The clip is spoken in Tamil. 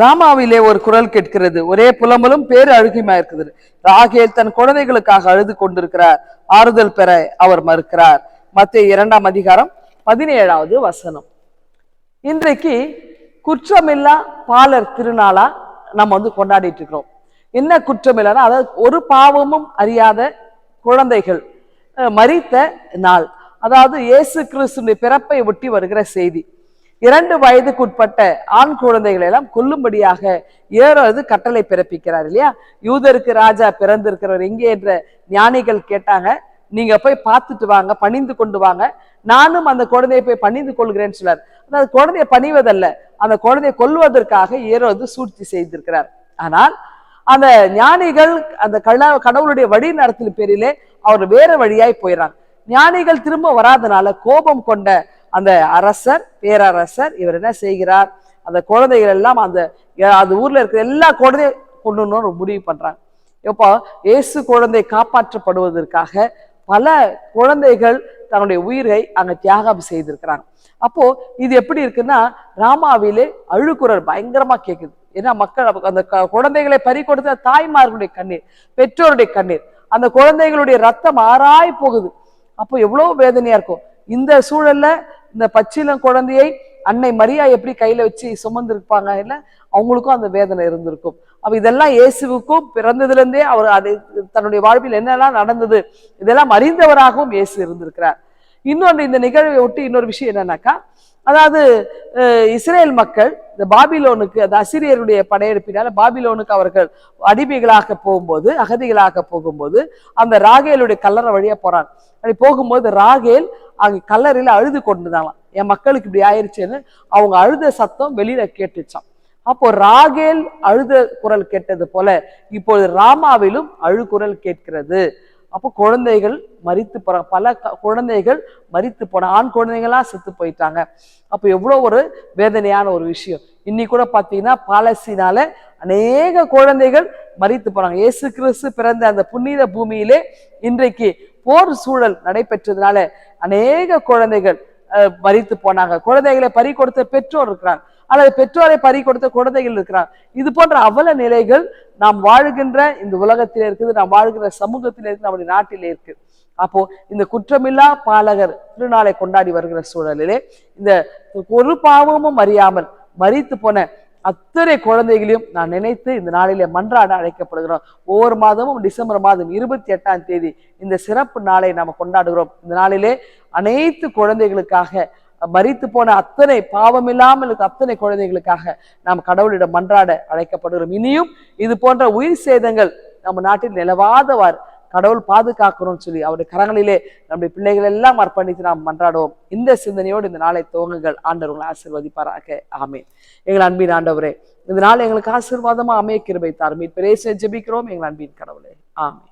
ராமாவிலே ஒரு குரல் கேட்கிறது. ஒரே புலம்பலும் பேரு அழுகையுமா இருக்குது. ராகேல் தன் குழந்தைகளுக்காக அழுது கொண்டிருக்கிறார். ஆறுதல் பெற அவர் மறுக்கிறார். மத்திய இரண்டாம் அதிகாரம் பதினேழாவது வசனம். இன்றைக்கு குற்றமில்லா பாலர் திருநாளா நம்ம வந்து கொண்டாடிட்டு இருக்கிறோம். என்ன குற்றமில்லானா அதாவது ஒரு பாவமும் அறியாத குழந்தைகள் மறித்த நாள். அதாவது இயேசு கிறிஸ்துடைய பிறப்பை ஒட்டி வருகிற செய்தி. இரண்டு வயதுக்குட்பட்ட ஆண் குழந்தைகளை எல்லாம் கொல்லும்படியாக ஏறது கட்டளை பிறப்பிக்கிறார் இல்லையா? யூதருக்கு ராஜா பிறந்திருக்கிறவர் எங்கே என்ற ஞானிகள் கேட்டாங்க. நீங்க போய் பார்த்துட்டு வாங்க பணிந்து கொண்டு வாங்க. நானும் அந்த குழந்தையை போய் பணிந்து கொள்கிறேன்னு சொன்னார். அந்த குழந்தையை பணிவதல்ல. அந்த குழந்தையை கொல்வதற்காக ஏரோது சூழ்ச்சி செய்திருக்கிறார். ஆனால் அந்த ஞானிகள் அந்த கட கடவுளுடைய வழி நடத்தின பேரிலே அவர் வேற வழியாய் போயிடறாங்க ஞானிகள் திரும்ப வராதனால கோபம் கொண்ட அந்த அரசர் பேரரசர் இவர் என்ன செய்கிறார்? அந்த குழந்தைகள் எல்லாம் அந்த அந்த ஊர்ல இருக்கிற எல்லா குழந்தையும் கொண்டு முடிவு பண்றாங்க. இப்போ இயேசு குழந்தை காப்பாற்றப்படுவதற்காக பல குழந்தைகள் தன்னுடைய உயிரை அங்க தியாகம் செய்திருக்கிறாங்க. அப்போ இது எப்படி இருக்குன்னா ராமாவிலே அழுக்குரல் பயங்கரமா கேக்குது. ஏன்னா மக்கள் அந்த குழந்தைகளை பறி கொடுத்த தாய்மார்களுடைய கண்ணீர் பெற்றோருடைய கண்ணீர் அந்த குழந்தைகளுடைய ரத்தம் ஆறாய் போகுது. அப்போ எவ்வளவு வேதனையா இருக்கும். இந்த சூழல்ல இந்த பச்சிலம் குழந்தையை அன்னை மரியா எப்படி கையில வச்சு சுமந்திருப்பாங்க இல்ல அவங்களுக்கும் அந்த வேதனை இருந்திருக்கும். அப்ப இதெல்லாம் இயேசுவுக்கும் பிறந்ததுல இருந்தே அவர் அது தன்னுடைய வாழ்வில் என்னெல்லாம் நடந்தது இதெல்லாம் அறிந்தவராகவும் இயேசு இருந்திருக்கிறார். இன்னொன்று இந்த நிகழ்வை ஒட்டி இன்னொரு விஷயம் என்னன்னாக்கா அதாவது இஸ்ரேல் மக்கள் இந்த பாபிலோனுக்கு அந்த அசிரியருடைய படையெடுப்பினால பாபிலோனுக்கு அவர்கள் அடிமைகளாக போகும்போது அகதிகளாக போகும்போது அந்த ராகேலுடைய கல்லறை வழியா போறாங்க. அப்படி போகும்போது ராகேல் அங்க கல்லறையில அழுது கொண்டுதாங்களாம் என் மக்களுக்கு இப்படி ஆயிடுச்சுன்னு அவங்க அழுத சத்தம் வெளியில கேட்டுச்சான் அப்போ ராகேல் அழுத குரல் கேட்டது போல இப்போது ராமாவிலும் அழுகுரல் கேட்கிறது. அப்போ குழந்தைகள் மறித்து போற பல க- குழந்தைகள் மறித்து போன ஆண் குழந்தைங்களா செத்து போயிட்டாங்க. அப்போ எவ்வளோ ஒரு வேதனையான ஒரு விஷயம். இன்னி கூட பார்த்தீங்கன்னா பாலஸ்தீனால அநேக குழந்தைகள் மறித்து போறாங்க. இயேசு கிறிஸ்து பிறந்த அந்த புனித பூமியிலே இன்றைக்கு போர் சூழல் நடைபெற்றதுனால அநேக குழந்தைகள் மறித்து போனாங்க. குழந்தைகளை பறி கொடுத்த பெற்றோர் இருக்கிறாங்க அல்லது பெற்றோரை பறி கொடுத்த குழந்தைகள் இருக்கிறாங்க இது போன்ற அவல நிலைகள் நாம் வாழ்கின்ற இந்த உலகத்தில் இருக்குது. நாம் வாழ்கின்ற சமூகத்தில் இருக்கு நம்முடைய நாட்டிலே இருக்கு. அப்போ இந்த குற்றமில்லா பாலகர் திருநாளை கொண்டாடி வருகிற சூழலிலே இந்த ஒரு பாவமும் அறியாமல் மறித்து போன அத்தனை குழந்தைகளையும் நான் நினைத்து இந்த நாளிலே மன்றாட அழைக்கப்படுகிறோம். ஒவ்வொரு மாதமும் டிசம்பர் மாதம் இருபத்தி எட்டாம் தேதி இந்த சிறப்பு நாளை நாம் கொண்டாடுகிறோம். இந்த நாளிலே அனைத்து குழந்தைகளுக்காக மறித்து போன அத்தனை பாவமில்லாமல் இருக்க அத்தனை குழந்தைகளுக்காக நாம் கடவுளிடம் மன்றாட அழைக்கப்படுகிறோம். இனியும் இது போன்ற உயிர் சேதங்கள் நம்ம நாட்டில் நிலவாதவாறு கடவுள் பாதுகாக்கணும்னு சொல்லி அவருடைய கரங்களிலே நம்முடைய பிள்ளைகள் எல்லாம் அர்ப்பணித்து நாம் மன்றாடுவோம். இந்த சிந்தனையோடு இந்த நாளை துவங்குங்கள். ஆண்டவர் உங்களை ஆசீர்வதிப்பாராக. ஆமே எங்கள் அன்பின் ஆண்டவரே இந்த நாள் எங்களுக்கு ஆசீர்வாதமா அமைய கிருபை தாருமே. மீட்பரே ஜெபிக்கிறோம் எங்கள் அன்பின் கடவுளே. ஆமே